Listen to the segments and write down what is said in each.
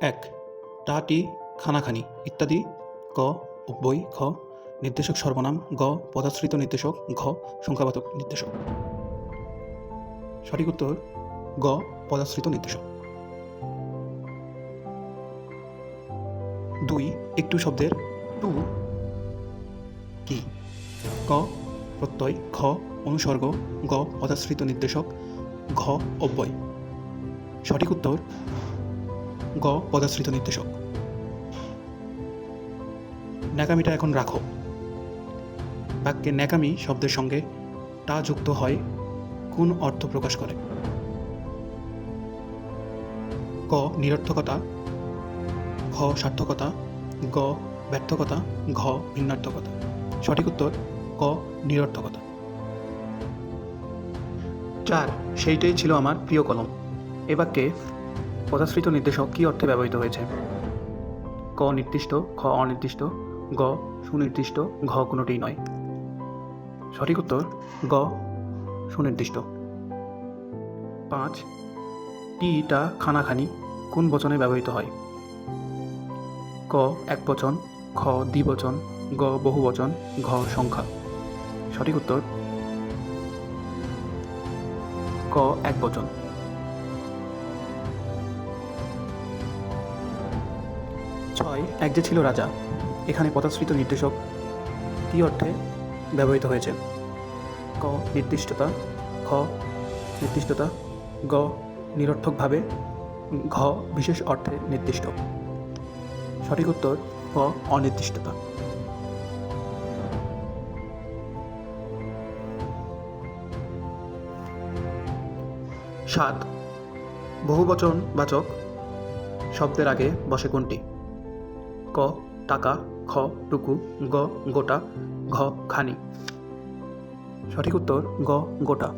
এক টা টি খানাখানি, ইত্যাদি, ক, বই, খ, নির্দেশক সর্বনাম, গ, পদাশ্রিত নির্দেশক, ঘ, সংখ্যাবাচক নির্দেশক। সঠিক উত্তর, গ, পদাশ্রিত নির্দেশক। দুই, একটু শব্দের টু। কি? ক, প্রত্যয়, খ, অনুসর্গ, গ, পদাশ্রিত নির্দেশক, ঘ, অব্যয়। সঠিক উত্তর গ, পদাশ্রিত নির্দেশক। ন্যাকামিটা এখন রাখো। বাক্যে ন্যাকামি শব্দের সঙ্গে টা যুক্ত হয় কোন অর্থ প্রকাশ করে। ক, নিরর্থকতা। খ সার্থকতা। গ, ব্যর্থকতা। ঘ, ভিন্নার্থকতা। সঠিক উত্তর, ক, নিরর্থকতা। চার, সেইটাই ছিল আমার প্রিয় কলম। এ বাক্যে পদাশ্রিত নির্দেশক কী অর্থে ব্যবহৃত হয়েছে? ক নির্দিষ্ট, খ অনির্দিষ্ট, গ সুনির্দিষ্ট, ঘ কোনোটিই নয়। সঠিক উত্তর, গ সুনির্দিষ্ট। পাঁচ টিটা খানাখানি কোন বচনে ব্যবহৃত হয়? ক এক বচন, খ দ্বিবচন গ বহুবচন ঘ সংখ্যা। সঠিক উত্তর, ক এক বচন। ছয়, এক যে ছিল রাজা, এখানে পদাশ্রিত নির্দেশক কী অর্থে ব্যবহৃত হয়েছে? ক, নির্দিষ্টতা, খ, নির্দিষ্টতা, গ, নিরর্থকভাবে, ঘ, বিশেষ অর্থে নির্দিষ্ট। সঠিক উত্তর গ অনির্দিষ্টতা। সাত বহুবচন বাচক শব্দের আগে বসে কোনটি? ক, টাকা, খ, টুকু, গ, গোটা, ঘ, খানি। সঠিক উত্তর, গ, গোটা।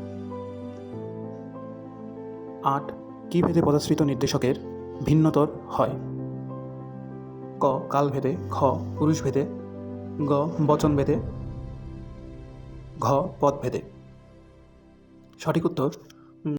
আট কি ভেদে পদাশ্রিত নির্দেশকের ভিন্নতর হয়? ক, কালভেদে, খ, পুরুষভেদে, গ, বচনভেদে, ঘ, পদভেদে। সঠিক উত্তর